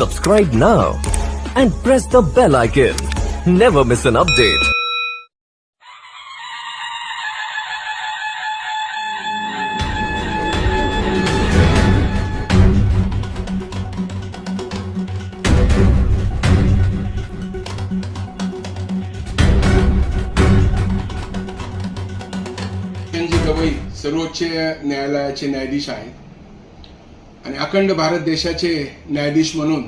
Subscribe now and press the bell icon. Never miss an update. Ranjan Gavai सर्वोच्च न्यायालयाचे न्यायाधीश आहेत आणि अखंड भारत देशाचे न्यायाधीश म्हणून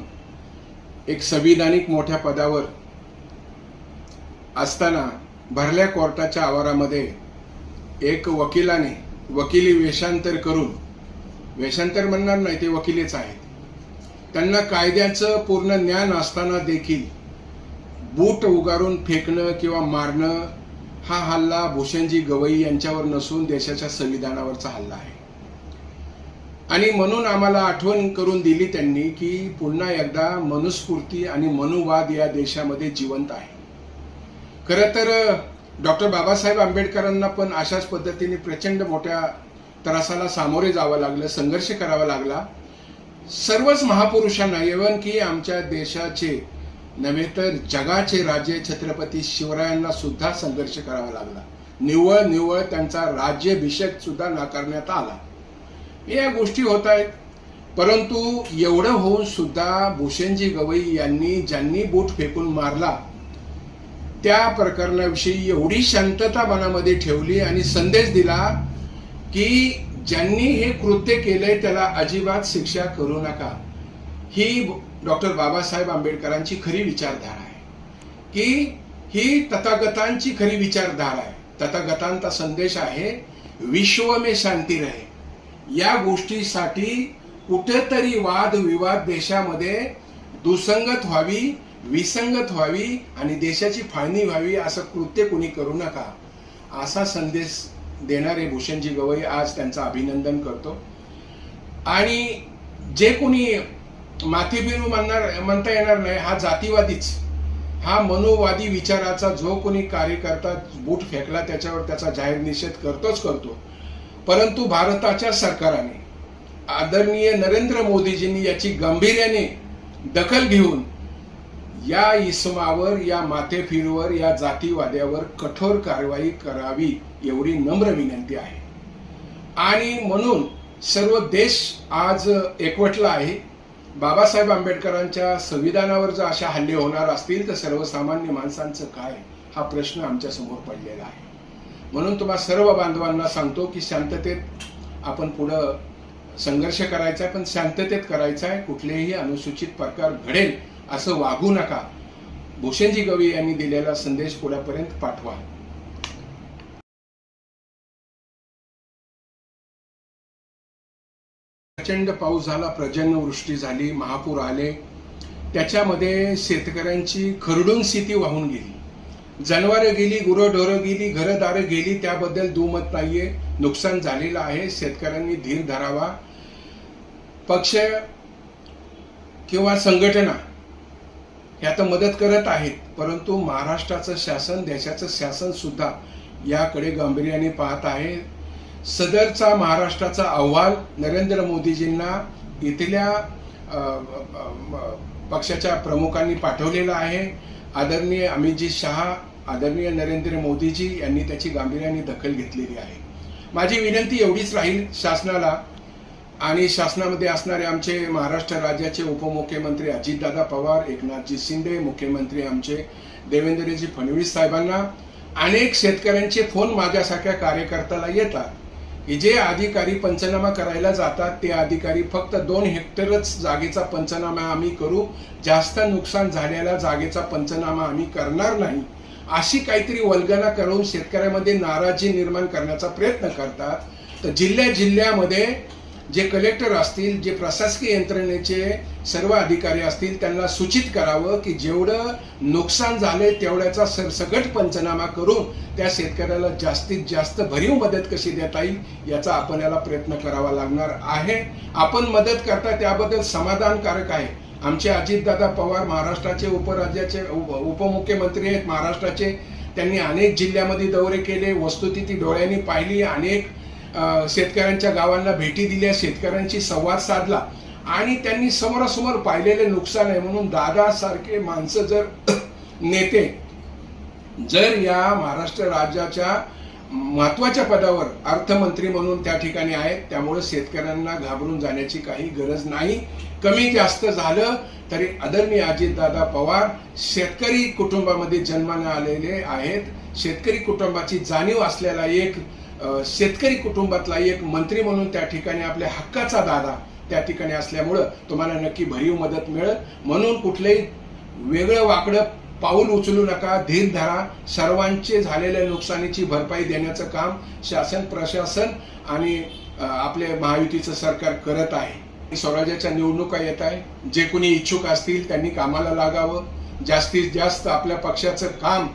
एक संविधानिक मोठ्या पदावर असताना भरल्या कोर्टाच्या आवारामध्ये एक वकिलाने वकिली वेषांतर करून वेषांतर म्हणणार नाही ते वकिलेच आहेत. त्यांना कायद्याचं पूर्ण ज्ञान असताना देखील बूट उगारून फेकणं किंवा मारणं हा हल्ला भूषणजी गवई यांच्यावर नसून देशाच्या संविधानावरचा हल्ला आहे. आणि म्हणून आम्हाला आठवण करून दिली त्यांनी की पुन्हा एकदा मनुस्फूर्ती आणि मनुवाद या देशामध्ये जिवंत आहे. खरं तर डॉक्टर बाबासाहेब आंबेडकरांना पण अशाच पद्धतीने प्रचंड मोठ्या त्रासाला सामोरे जावं लागलं संघर्ष करावा लागला. सर्वच महापुरुषांना एवन की आमच्या देशाचे नव्हे तर जगाचे राजे छत्रपती शिवरायांना सुद्धा संघर्ष करावा लागला. निव्वळ निव्वळ त्यांचा राज्याभिषेक सुद्धा नाकारण्यात आला. या गोष्टी होत आहेत. परंतु एवढं होऊन सुद्धा भूषणजी गवई यांनी ज्यांनी बूट फेकून मारला त्या प्रकरणाविषयी एवढी शांतता मनामध्ये ठेवली आणि संदेश दिला की ज्यांनी हे कृत्य केलंय त्याला अजिबात शिक्षा करू नका. ही डॉक्टर बाबासाहेब आंबेडकरांची खरी विचारधारा आहे. की ही तथागतांची खरी विचारधारा आहे. तथागतांचा संदेश आहे विश्व में शांती रहे. या गोष्टीसाठी कुठेतरी वाद विवाद देशामध्ये दुसंगत व्हावी विसंगत व्हावी आणि देशाची फाळणी व्हावी असं कृत्य कुणी करू नका असा संदेश देणारे भूषणजी गवई आज त्यांचं अभिनंदन करतो. आणि जे कोणी माथेबिरू म्हणणार म्हणता येणार नाही हा जातीवादीच. हा मनोवादी विचाराचा जो कोणी कार्यकर्ता बूट फेकला त्याच्यावर त्याचा जाहीर निषेध करतोच करतो. परंतु भारताच्या सरकारने आदरणीय नरेंद्र मोदीजींनी याची गांभीर्याने दखल घेऊन या इसमावर या माथेफिरूवर या जातीवाद्यावर कठोर कारवाई करावी एवढी नम्र विनंती आहे. आणि म्हणून सर्व देश आज एकवटला आहे. बाबासाहेब आंबेडकरांच्या संविधानावर जर अशा हल्ले होणार असतील तर सर्वसामान्य माणसांचं काय? हा प्रश्न आमच्यासमोर पडलेला आहे. म्हणून तुम्हा सर्व बांधवांना सांगतो की शांततेत आपण पुढं संघर्ष करायचा आहे पण शांततेत करायचा आहे कुठलेही अनुसूचित प्रकार घडेल असं वागू नका. भूषणजी गवई यांनी दिलेला संदेश पुढ्यापर्यंत पाठवा. प्रचंड पाऊस झाला पर्जन्यवृष्टी झाली महापूर आले. त्याच्यामध्ये शेतकऱ्यांची खरडून स्थिती वाहून गेली. जनावरं गेली गुरंढोरं गेली घरदारं गेली त्याबद्दल दुमत नाहीये. नुकसान झालेलं आहे. शेतकऱ्यांनी धीर धरावा. पक्ष किंवा संघटना ह्या तर मदत करत आहेत परंतु महाराष्ट्राचं शासन देशाचं शासन सुद्धा याकडे गांभीर्याने पाहत आहे. सदरचा महाराष्ट्राचा अहवाल नरेंद्र मोदीजींना इथल्या पक्षाच्या प्रमुखांनी पाठवलेला आहे. आदरणीय अमितजी शहा आदरणीय नरेंद्र मोदीजी यांनी त्याची गांभीर्याने दखल घेतलेली आहे. माझी विनंती एवढीच राहील शासनाला आणि शासनामध्ये असणारे आमचे महाराष्ट्र राज्याचे उपमुख्यमंत्री अजितदादा पवार एकनाथजी शिंदे मुख्यमंत्री आमचे देवेंद्रजी फडणवीस साहेबांना अनेक शेतकऱ्यांचे फोन माझ्यासारख्या कार्यकर्त्याला येतात. की जे अधिकारी पंचनामा करायला जातात ते अधिकारी फक्त दोन हेक्टरच जागेचा पंचनामा आम्ही करू. जास्त नुकसान झालेल्या जागेचा पंचनामा आम्ही करणार नाही. अशी काहीतरी वल्गना करून शेतकऱ्यामध्ये नाराजी निर्माण करण्याचा प्रयत्न करतात. तर जिल्ह्या जिल्ह्यामध्ये जे कलेक्टर असतील जे प्रशासकीय यंत्रणेचे सर्व अधिकारी असतील त्यांना सूचित करावं की जेवढं नुकसान झालंय तेवढ्याचा सरसकट पंचनामा करून त्या शेतकऱ्याला जास्तीत जास्त भरीव मदत कशी देता येईल याचा आपण याला प्रयत्न करावा लागणार आहे. आपण मदत करता त्याबद्दल समाधानकारक आहे. आमचे अजितदादा पवार महाराष्ट्राचे उपराज्याचे उपमुख्यमंत्री आहेत महाराष्ट्राचे. त्यांनी अनेक जिल्ह्यामध्ये दौरे केले वस्तुस्थिती डोळ्यांनी पाहिली अनेक शेतकऱ्यांच्या गावांना भेटी दिल्या शेतकऱ्यांशी संवाद साधला आणि त्यांनी समोरासमोर पाहिलेले नुकसान आहे. म्हणून दादा सारखे माणसं जर नेते जर या महाराष्ट्र राज्याच्या महत्त्वाच्या पदावर अर्थमंत्री म्हणून त्या ठिकाणी आहेत त्यामुळे शेतकऱ्यांना घाबरून जाण्याची काही गरज नाही. कमी जास्त झालं तरी आदरणीय अजितदादा पवार शेतकरी कुटुंबामध्ये जन्माला आलेले आहेत. शेतकरी कुटुंबाची जाणीव असलेला एक शेतकरी कुटुंबातला एक मंत्री म्हणून त्या ठिकाणी आपल्या हक्काचा दादा त्या ठिकाणी असल्यामुळं तुम्हाला नक्की भरीव मदत मिळेल. म्हणून कुठलंही वेगळं वाकडं पाऊल उचलू नका धीर धरा. सर्वांचे झालेल्या नुकसानीची भरपाई देण्याचं काम शासन प्रशासन आणि आपले महायुतीचं सरकार करत आहे. स्वराज्याच्या निवडणुका येत आहे. जे कोणी इच्छुक असतील त्यांनी कामाला लागावं. जास्तीत जास्त आपल्या पक्षाचं काम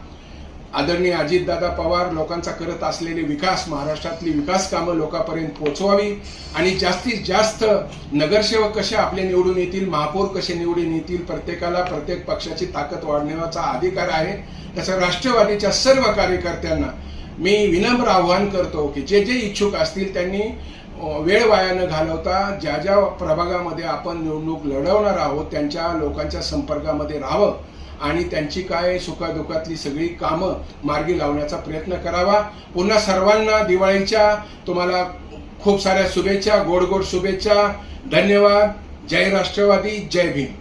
आदरणीय अजितदादा पवार लोकांचा करत असलेले विकास महाराष्ट्रातली विकास कामं लोकांपर्यंत पोहोचवावी आणि जास्तीत जास्त नगरसेवक कसे आपले निवडून येतील महापौर कसे निवडून येतील प्रत्येकाला प्रत्येक पक्षाची ताकद वाढण्याचा अधिकार आहे. तसं राष्ट्रवादीच्या सर्व कार्यकर्त्यांना मी विनम्र आव्हान करतो की जे जे इच्छुक असतील त्यांनी वेळ वाया न घालवता ज्या ज्या प्रभागामध्ये आपण निवडणूक लढवणार आहोत त्यांच्या लोकांच्या संपर्कामध्ये राहावं. आणि त्यांची काय सुखादुखातली सगळी कामं मार्गी लावण्याचा प्रयत्न करावा. पुन्हा सर्वांना दिवाळीच्या तुम्हाला खूप साऱ्या शुभेच्छा गोड गोड शुभेच्छा. धन्यवाद. जय राष्ट्रवादी. जय भीम.